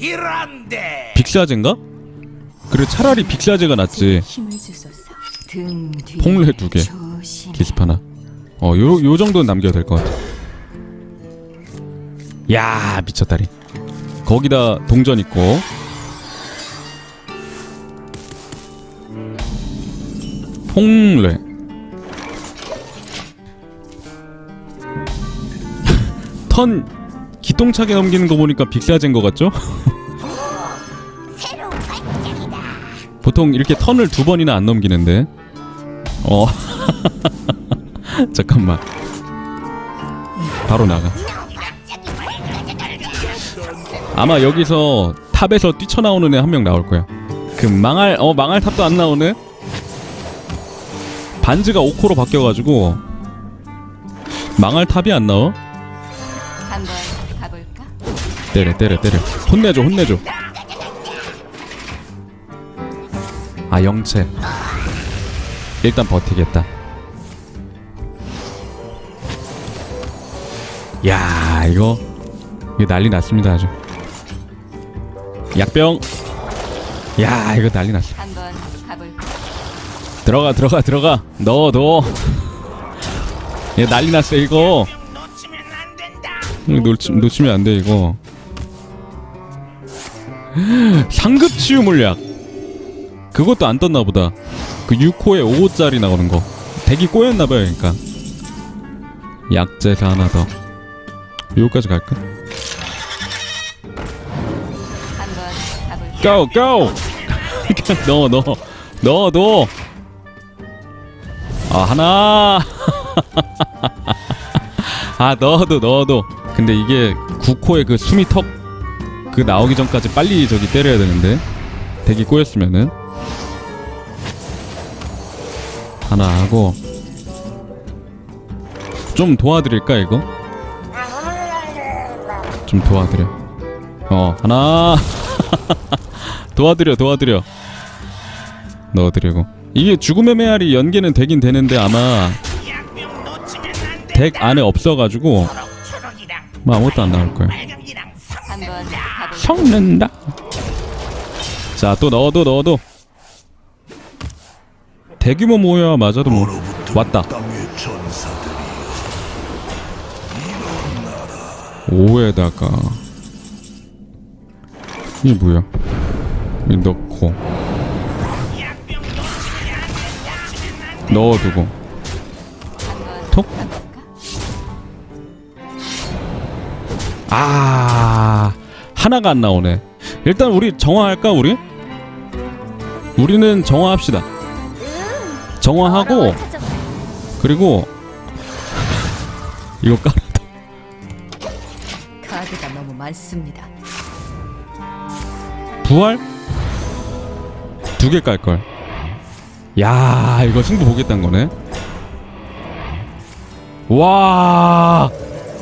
티란데 빅사제인가? 그래 차라리 빅사제가 낫지. 폭레 두 개. 기습 하나 어 요 요 정도는 남겨야 될 것 같아. 야 미쳤다리. 거기다 동전 있고. 폭레 턴 기똥차게 넘기는 거 보니까 빅사제인 것 같죠? 보통 이렇게 턴을 두 번이나 안 넘기는데. 어. 잠깐만. 바로 나가. 아마 여기서 탑에서 뛰쳐나오는 애 한 명 나올 거야. 그 망할 어 망할 탑도 안 나오네? 반지가 5코로 바뀌어가지고 망할 탑이 안 나와? 때려 때려 때려. 혼내줘 혼내줘. 아 영채. 일단 버티겠다. 야 이거 이거 난리 났습니다 아주. 약병. 야 이거 난리 났어. 한번 가볼까? 들어가 들어가 들어가. 넣어 넣어. 얘 난리 났어 이거. 놓치면 안 된다. 이거 놓치, 놓치면 안 돼 이거 상급 치유 물약. 그것도 안 떴나 보다. 그 6호에 5호짜리 나오는 거. 대기 꼬였나 봐요 그러니까. 약제사 하나 더. 여기까지 갈까? 고! 고! 넣어 넣어. 넣어 넣어. 아 하나. 아 넣어도 넣어도. 근데 이게 9코의 그 숨이 턱 그 나오기 전까지 빨리 저기 때려야 되는데. 대기 꼬였으면은. 하나 하고. 좀 도와드릴까 이거? 좀 도와드려. 어 하나. 도와드려 도와드려. 넣어드리고. 이게 죽음의 메아리 연계는 되긴 되는데 아마 덱 안에 없어가지고 뭐 아무것도 안 나올 가볼까? 섞는다. 자 또 넣어도 넣어도. 대규모 모여야 맞아도 뭐 왔다. 5에다가. 이게 뭐야? 이 넣고. 넣어두고. 톡. 아 하나가 안 나오네. 일단 우리 정화할까 우리? 우리는 정화합시다. 정화하고 그리고 이거 깔. 카드가 너무 많습니다. 부활 두 개 깔 걸. 야 이거 승부 보겠다는 거네. 와,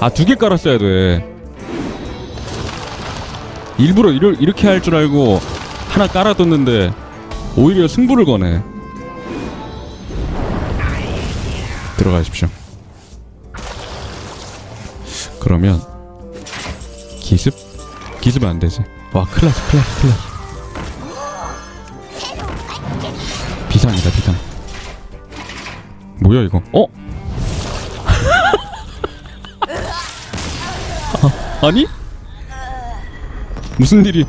아 두 개 깔았어야 돼. 일부러 이러, 이렇게 할 줄 알고 하나 깔아뒀는데 오히려 승부를 거네. 들어가십시오. 그러면 기습? 기습은 안 되지. 와, 클라스, 클라스, 클라스. 비상이다, 비상. 뭐야 이거? 어? 아, 아니? 무슨 일이?